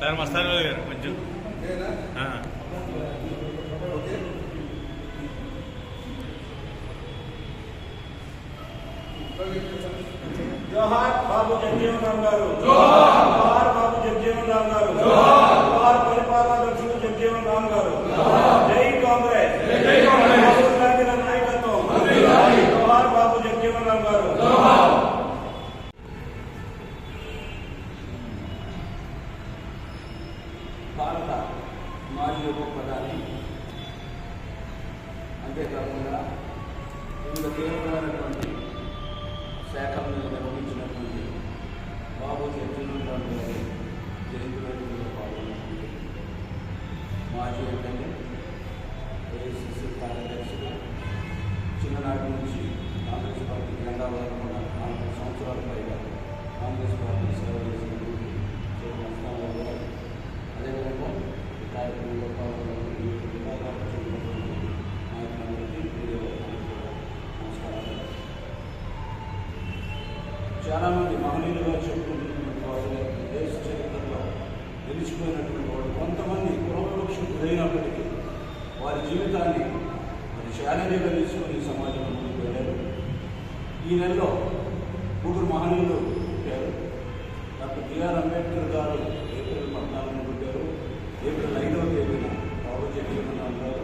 Sir Mastan గారు కొంచెం. ఆ. జోహార్ బాబు జగజీవన్ రామ్ గారు. జోహార్ బాబు జగజీవన్ రామ్ గారు. జోహార్ పరిపాలనా దక్షుడు జగజీవన్ రామ్ గారు. జై కాంగ్రెస్. రాహుల్ గాంధీ నాయకత్వం. జోహార్ బాబు జగజీవన్ రామ్ గారు మరి ఛాలెంజ్గా తీసుకొని సమాజంలో ముందుకు వెళ్ళారు. ఈ నెలలో ముగ్గురు మహనీయులు పుట్టారు. డాక్టర్ బిఆర్ అంబేద్కర్ గారు ఏప్రిల్ పద్నాలుగున పుట్టారు. ఏప్రిల్ ఐదవ తేదీన బాబు జగజీవన్ గారు.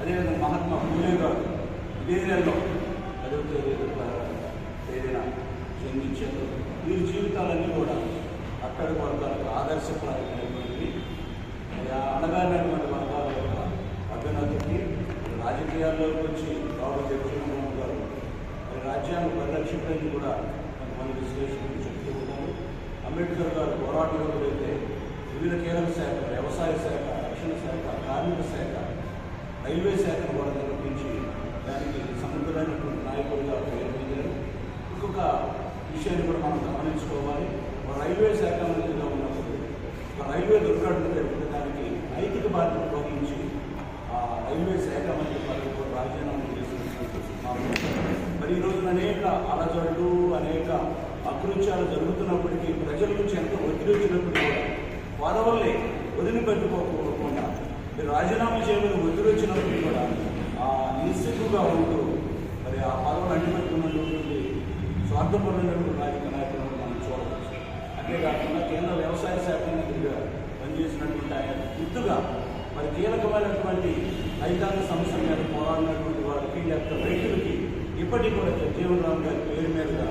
అదేవిధంగా మహాత్మా పూలే గారు ఇదే నెలలో పదవ తేదీ తేదీన జన్మించారు. వీరి జీవితాలన్నీ కూడా అక్కడి వర్గాలకు ఆదర్శప్రాయమైనటువంటి అనగానటువంటి వర్గాల యొక్క అభ్యున్నతికి రాజకీయాల్లోకి వచ్చి బాబు జగజీవన్ గారు మరి రాజ్యాంగ పరిరక్షకులని కూడా కొంతమంది విశ్లేషకులు చెప్తూ ఉన్నారు. అంబేద్కర్ గారు పోరాట అయితే వివిధ కీలక శాఖ వ్యవసాయ శాఖ రక్షణ శాఖ కార్మిక శాఖ రైల్వే శాఖను కూడా నిర్వహించి దానికి సమర్థులైనటువంటి నాయకుడిగా పేరు పొందారు. ఇంకొక విషయాన్ని కూడా మనం గమనించుకోవాలి. రైల్వే శాఖ మంత్రిగా ఉన్నప్పుడు ఒక రైల్వే దుర్ఘటన జరిగిన దానికి నైతిక బాధ్యత పోగించి రైల్వే శాఖ మంత్రి పదవి రాజీనామా చేసినటువంటి మరి ఈ రోజున అనేక అలజడులు అనేక అకృత్యాలు జరుగుతున్నప్పటికీ ప్రజల నుంచి ఎంత ఒత్తిడి వచ్చినప్పటికీ కూడా వల్లే వదిలిపెట్టుకోకుండా మీరు రాజీనామా చేయమని ఒత్తిడి వచ్చినప్పటికీ కూడా ఆ నిస్సిగ్గుగా ఉంటూ మరి ఆ పదవులు అంటిపెట్టుకున్నటువంటి స్వార్థపరమైనటువంటి రాజకీయ నాయకులను మనం చూడవచ్చు. అంతేకాకుండా కేంద్ర వ్యవసాయ శాఖ మంత్రిగా పనిచేసినటువంటి ఆయన గుర్తుగా మరి కీలకమైనటువంటి రైతాంగ సమస్యల మీద పోరాడినటువంటి వారికి లేకపోతే రైతులకి ఇప్పటికీ కూడా జగజీవన్ రామ్ గారి పేరు మీదుగా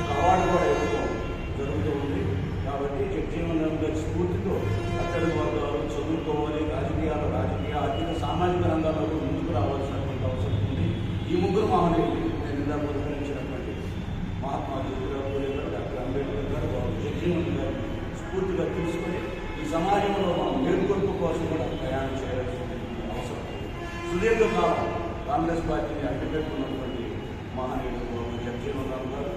ఒక అవార్డు కూడా ఇవ్వడం జరుగుతూ ఉంది కాబట్టి జగజీవన్ రామ్ గారి స్ఫూర్తితో అక్కడి వర్గాలు చదువుకోవాలి రాజకీయాలు రాజకీయ ఆర్థిక సామాజిక రంగాల్లో ముందుకు రావాల్సినటువంటి అవసరం ఉంది. ఈ ముగ్గురు మహనీయులు నేను ఇందాక ఉదహరించినటువంటి మహాత్మా జ్యోతిరావు పూలే గారు డాక్టర్ అంబేద్కర్ గారు బాబు జగజీవన్ గారిని స్ఫూర్తిగా తీసుకొని ఈ సమాజంలో మనం కోసం కూడా ప్రయాణం చేయాల్సిన అవసరం ఉంది. సుదీర్ఘకాలం కాంగ్రెస్ పార్టీని అడ్డుపెట్టుకున్నటువంటి మహనీయుడు బాబు జగజీవన్ రామ్ గారు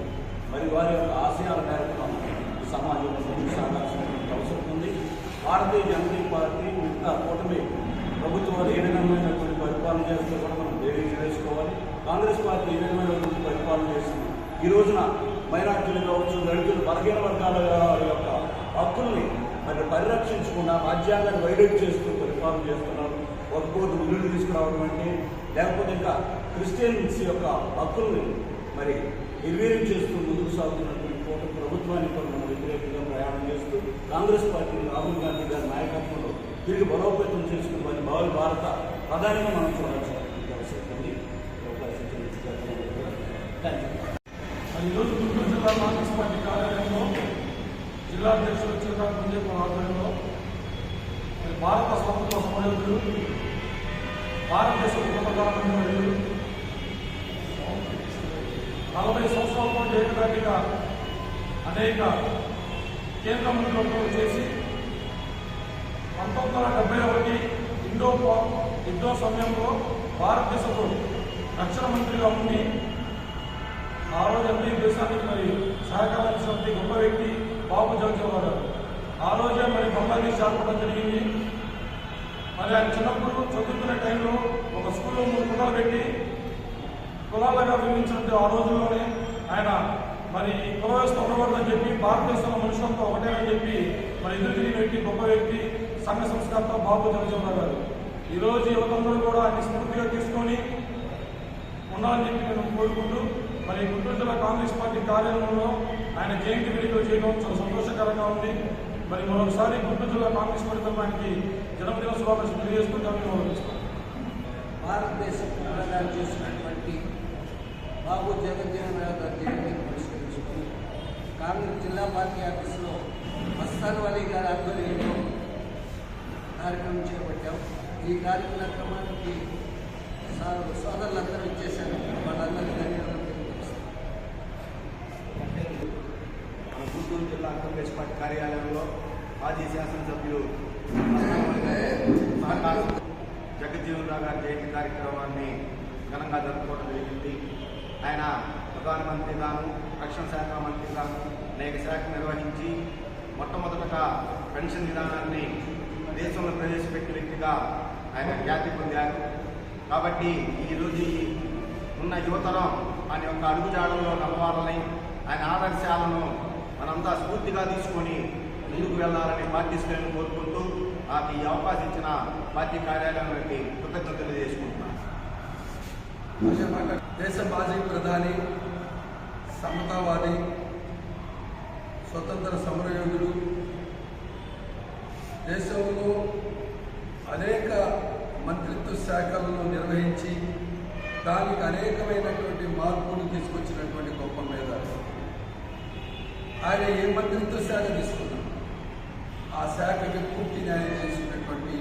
మరి వారి యొక్క ఆశయాల మేరకు సమాజంలో ముందుకు సాగాల్సినటువంటి అవసరం ఉంది. భారతీయ జనతా పార్టీ మిగతా కూటమి ప్రభుత్వాలు ఏ విధమైనటువంటి పరిపాలన చేస్తే కూడా మనం ధైర్యం చేసుకోవాలి. కాంగ్రెస్ పార్టీ ఏ విధమైనటువంటి పరిపాలన చేసింది? ఈ రోజున మైనార్టీలు కావచ్చు దళితులు బలహీన వర్గాల యొక్క హక్కుల్ని మరి పరిరక్షించకుండా రాజ్యాంగాన్ని వైడెట్ చేస్తూ పరిపాలన చేస్తున్నారు. ఒక కోటి బిల్లులు తీసుకురావడం అంటే లేకపోతే ఇంకా క్రిస్టియన్స్ యొక్క హక్కుల్ని మరి నిర్వీర్యం చేస్తూ ముందుకు సాగుతున్నటువంటి కోట ప్రభుత్వానికి కూడా మనం వ్యతిరేకంగా ప్రయాణం చేస్తూ కాంగ్రెస్ పార్టీ రాహుల్ గాంధీ గారి నాయకత్వంలో తిరిగి బలోపేతం చేసుకుని మరి భావి భారత ప్రధానిగా మనం చూడాల్సినటువంటి అవసరం ఉంది. అవకాశం థ్యాంక్ యూ అనేక కేంద్ర మంత్రులతో చేసి పంతొమ్మిది వందల డెబ్బై ఒకటి ఇండో ఇండో సమయంలో భారతదేశపు రక్షణ మంత్రిగా ఉండి ఆ రోజు ఎంపీ దేశానికి మరి సహకరించినటువంటి గొప్ప వ్యక్తి బాబు జగజీవన్ గారు. ఆ రోజే మరి బంగ్లాదేశ్ చేరుకోవడం జరిగింది. మరి ఆయన చిన్నప్పుడు చదువుకునే టైంలో ఒక స్కూల్లో మూడు కులాలు పెట్టి కులాలుగా విభించినట్టు ఆ రోజుల్లోనే ఆయన మరి ఈ వ్యవస్థ ఉండకూడదని చెప్పి భారతదేశంలో మనుషులంతా ఒకటేనని చెప్పి మరి ఎదురు తిరిగిన వ్యక్తి గొప్ప వ్యక్తి సంఘ సంస్కర్త బాబు జగజీవనరావు గారు. ఈరోజు యువతందరూ కూడా ఆయన స్ఫూర్తిగా తీసుకొని ఉండాలని చెప్పి నేను కోరుకుంటూ మరి గుంటూరు జిల్లా కాంగ్రెస్ పార్టీ కార్యాలయంలో ఆయన జయంతి వేడుకలు చేయడం చాలా సంతోషకరంగా ఉంది. మరి మరొకసారి గుంటూరు జిల్లా కాంగ్రెస్ పార్టీ తరఫున జన్మదిన శుభాకాంక్షలు తెలియజేసుకుంటామని గౌరవిస్తాం భారతదేశం చేసినటువంటి బాబు జగజ్జీవన్ రావు గారి కాంగ్రెస్ జిల్లా పార్టీ ఆఫీసులో మస్తాన్ అలీ గారి ఆధ్వర్యంలో కార్యక్రమం చేపట్టాం. ఈ కార్యక్రమానికి సా- సోదరులందరూ ఇచ్చేశారు వాళ్ళందరూ ధన్యవాదాలు మన గుంటూరు జిల్లా కాంగ్రెస్ పార్టీ కార్యాలయంలో మాజీ శాసనసభ్యులు జగజ్జీవన్ రావు గారి జయంతి కార్యక్రమాన్ని ఘనంగా జరుపుకోవడం జరిగింది. ఆయన ప్రధానమంత్రిగాను రక్షణ శాఖ మంత్రిగాను అనేక శాఖలు నిర్వహించి మొట్టమొదటగా పెన్షన్ విధానాన్ని దేశంలో ప్రవేశపెట్టిన వ్యక్తిగా ఆయన ఖ్యాతి పొందారు. కాబట్టి ఈరోజు ఉన్న యువతరం ఆయన యొక్క అడుగుజాడల్లో నడవాలని ఆయన ఆదర్శాలను మనంతా స్ఫూర్తిగా తీసుకొని ముందుకు వెళ్ళాలని పార్టీ శ్రేణులు కోరుకుంటూ నాకు ఈ అవకాశం ఇచ్చిన పార్టీ కార్యాలయానికి కృతజ్ఞతలు తెలియజేసుకుంటున్నాను. దేశ మాజీ ప్రధాని సమతావాది స్వతంత్ర సమరయోధుడు దేశంలో అనేక మంత్రిత్వ శాఖలను నిర్వహించి దానికి అనేకమైనటువంటి మార్పులు తీసుకొచ్చినటువంటి గొప్ప మీద ఆయన ఏ మంత్రిత్వ శాఖ తీసుకున్నా ఆ శాఖకి పూర్తి న్యాయం చేసినటువంటి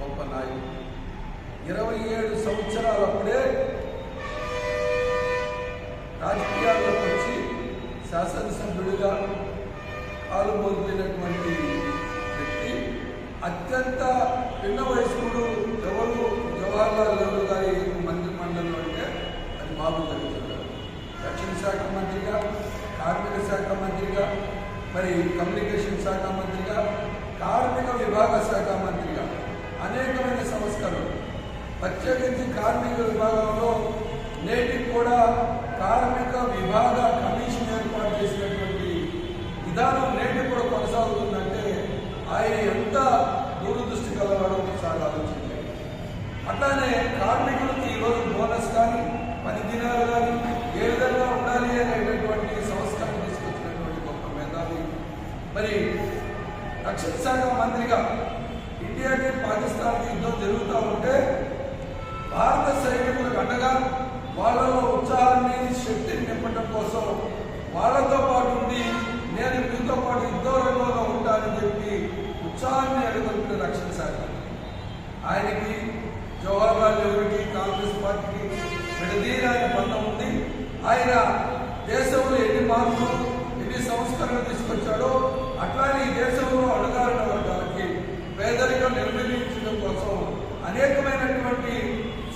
గొప్ప నాయకుడు. ఇరవై ఏడు సంవత్సరాలప్పుడే పాల్గొపోయినటువంటి వ్యక్తి. అత్యంత చిన్న వయస్కుడు ఎవరు? జవహర్లాల్ నెహ్రూ గారి మంత్రి మండలిలో అంటే అది బాబు జరుగుతుంది రక్షణ శాఖ మంత్రిగా కార్మిక శాఖ మంత్రిగా మరి కమ్యూనికేషన్ శాఖ మంత్రిగా కార్మిక విభాగ శాఖ మంత్రిగా అనేకమైన సంస్కరణలు. ప్రత్యేకించి కార్మిక విభాగంలో నేటికి కూడా కార్మిక విభాగ కమిషన్ ఏర్పాటు చేసినటువంటి విధానం నేటి కూడా కొనసాగుతుందంటే ఆయన ఎంత దూరదృష్టి కలవాడో ఒకసారి ఆలోచించండి. అట్లానే కార్మికులకి ఈరోజు బోనస్ కానీ పని దినాలు కానీ ఏ విధంగా ఉండాలి అనేటటువంటి సంస్కరణ తీసుకొచ్చినటువంటి గొప్ప మేధావి. మరి రక్షణ శాఖ మంత్రిగా ఇండియాకి పాకిస్తాన్కి యుద్ధం జరుగుతూ ఉంటే భారత సైనికులకు అండగా వాళ్ళలో ఉత్సాహాన్ని శక్తిని నింపడం కోసం వాళ్ళతో మార్పులు ఎన్ని సంస్కరణలు తీసుకొచ్చాడో అట్లానే ఈ దేశంలో అడుగారిన వర్గాలకి పేదరికం నిర్మూలించడం కోసం అనేకమైనటువంటి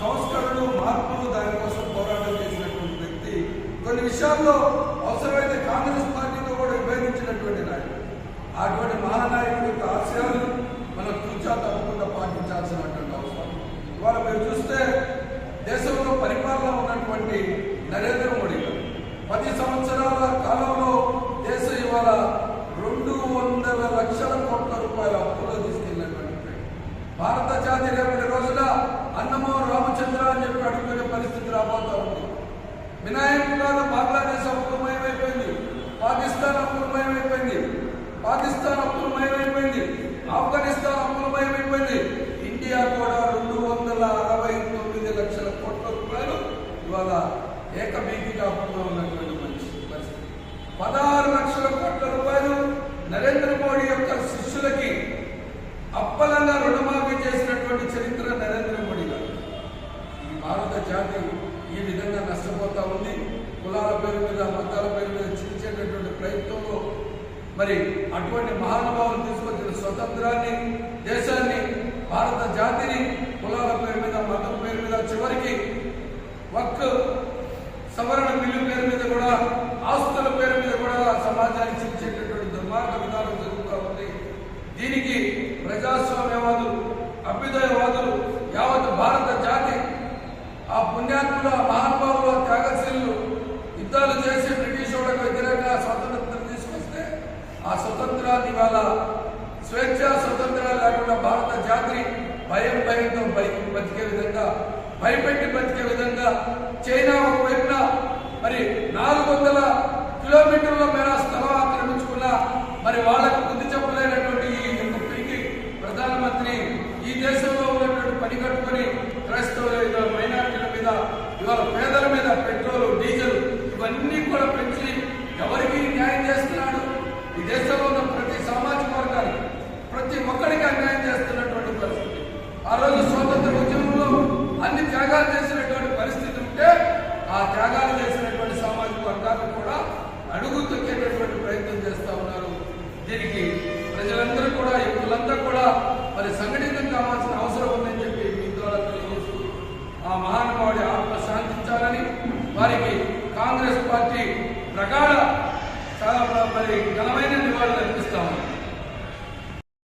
సంస్కరణలు మార్పులు దానికోసం పోరాటం చేసినటువంటి వ్యక్తి. కొన్ని విషయాల్లో అవసరమైతే కాంగ్రెస్ పార్టీతో కూడా విభేదించినటువంటి నాయకుడు. అటువంటి మహానాయకుడి యొక్క ఆశయాలు మనం తూచా తప్పకుండా పాటించాల్సినటువంటి అవసరం. ఇవాళ మీరు చూస్తే దేశంలో పరిపాలన ఉన్నటువంటి నరేంద్ర మోడీ పది సంవత్సరాల కాలంలో దేశం ఇవాళ రెండు వందల లక్షల కోట్ల రూపాయల అప్పులో తీసుకెళ్ళినటువంటి భారత జాతి రేపటి రోజున అన్నమో రామచంద్ర అని చెప్పి అడుగునే పరిస్థితి రాబోతా ఉంది. వినాయక బంగ్లాదేశ్ అప్పులమయమైపోయింది పాకిస్తాన్ అప్పులమయమైపోయింది పాకిస్తాన్ అప్పులమయమైపోయింది ఆఫ్ఘనిస్తాన్ అప్పులమయమైపోయింది ఇండియా కూడా రెండు వందల అరవై తొమ్మిది లక్షల కోట్ల రూపాయలు ఇవాళ ఏకబీగిగా అప్పులో ఉన్నటువంటి మనిషి పరిస్థితి పదహారు లక్షల కోట్ల రూపాయలు నరేంద్ర మోడీ యొక్క శిష్యులకి అప్పలంగా రుణమాఫీ చేసినటువంటి చరిత్ర నరేంద్ర మోడీ గారు ఈ భారత జాతి ఈ విధంగా నష్టపోతా ఉంది. కులాల పేరు మీద మతాల పేరు మీద చించేటటువంటి ప్రయత్నంలో మరి అటువంటి మహానుభావులు తీసుకొచ్చిన స్వతంత్రాన్ని దేశాన్ని భారత జాతిని కులాల పేరు మీద మతం పేరు మీద చివరికి వక్ సవరణ బిల్లు పేరు మీద కూడా ఆస్తుల పేరు మీద కూడా సమాజాన్ని చించేటటువంటి దుర్మార్గ విధానం జరుగుతూ ఉంది. దీనికి ప్రజాస్వామ్యవాదులు అభ్యుదయవాదులు యావత్ భారత జాతి ఆ పుణ్యాత్ముల మహానుభావులు త్యాగశీలు యుద్ధాలు చేసి బ్రిటిష్ వాళ్ళకు వ్యతిరేకంగా స్వతంత్రం తీసుకొస్తే ఆ స్వతంత్రాన్ని వాళ్ళ స్వేచ్ఛ స్వతంత్రాలు లేకుండా భారత జాతి భయం భయంతో బతికే విధంగా భయపెట్టి బతికే విధంగా చైనా ఒకవైపున మరి నాలుగు వందల కిలోమీటర్ల మేర స్థలం ఆక్రమించుకున్న మరి వాళ్ళకు